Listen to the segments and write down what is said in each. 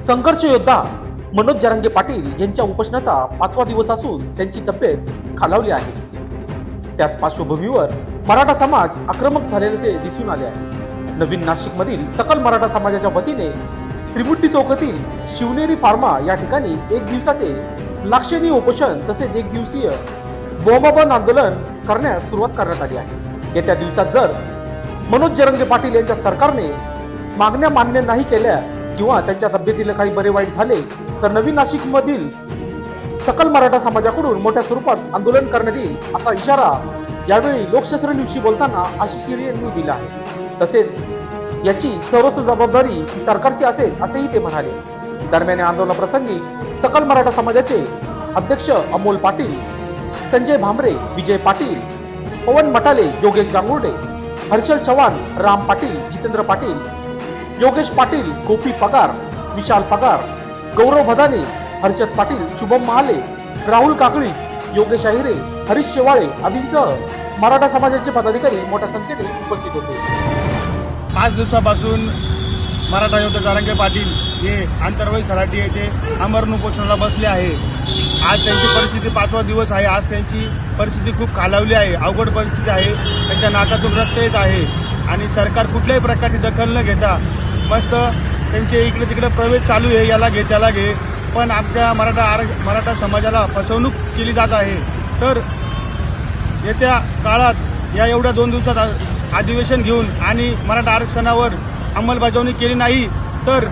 संघर्ष योद्धा मनोज जरांगे पाटील यांच्या उपोषणाचा पाचवा दिवस असून त्यांची तब्येत खालावली आहे. त्याच पार्श्वभूमीवर मराठा समाज आक्रमक झाल्याचे दिसून आले आहे. नवीन नाशिक मधील सकल मराठा समाजाच्या वतीने त्रिमूर्ती चौकातील शिवनेरी फार्मा या ठिकाणी एक दिवसाचे लाक्षणीय उपोषण तसेच एक दिवसीय बोंबाबंद आंदोलन करण्यास सुरुवात करण्यात आली आहे. येत्या दिवसात जर मनोज जरंगे पाटील यांच्या सरकारने मागण्या मान्य नाही केल्या किंवा त्यांच्या तब्येतीला काही बरे वाईट झाले तर नवीन नाशिक मधील सकल मराठा समाजाकडून मोठ्या स्वरूपात आंदोलन करण्यात येईल असा इशारा यावेळी लोकशास्त्र न्यूजशी बोलताना आशिष यांनी दिला आहे. तसेच याची सर्वस्व जबाबदारी ही सरकारची असेल असेही ते म्हणाले. दरम्यान या आंदोलनाप्रसंगी सकल मराठा समाजाचे अध्यक्ष अमोल पाटील संजय भांबरे विजय पाटील पवन मटाले योगेश गांगुर्डे हर्षल चव्हाण राम पाटील जितेंद्र पाटील योगेश पाटील गोपी पगार विशाल पगार गौरव भदाने हर्षद पाटील शुभम महाले राहुल काकळी योगेश अहिरे हरीश शेवाळे आदींसह मराठा समाजाचे पदाधिकारी मोठ्या संख्येने उपस्थित होते. पाच दिवसापासून मराठा योद्धा जारंगे पाटील हे आंतरवाई सराठी येथे अमरण उपोषणाला बसले आहे. आज त्यांची परिस्थिती पाचवा दिवस आहे. आज त्यांची परिस्थिती खूप खालावली आहे. अवघड परिस्थिती आहे. त्यांच्या नाकातून रक्त येत आहे. आणि सरकार कुठल्याही प्रकारची दखल न घेता मस्त त्यांचे इकडे तिकडे प्रवेश चालू आहे याला घे त्याला घे. पण आमच्या मराठा आर मराठा समाजाला फसवणूक केली जात आहे. तर येत्या काळात या एवढ्या दोन दिवसात अधिवेशन घेऊन आणि मराठा आरक्षणावर अंमलबजावणी केली नाही तर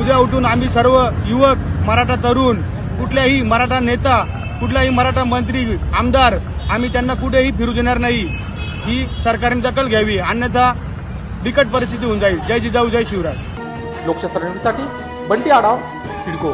उद्या उठून आम्ही सर्व युवक मराठा तरुण कुठल्याही मराठा नेता कुठलाही मराठा मंत्री आमदार आम्ही त्यांना कुठेही फिरू देणार नाही. ही सरकारने दखल घ्यावी. अन्यथा बिकट परिस्थिती होऊन जाईल. जय जिजाऊ जय शिवराय. लोकशास्त्र न्यूजसाठी बंटी आढाव सिडको.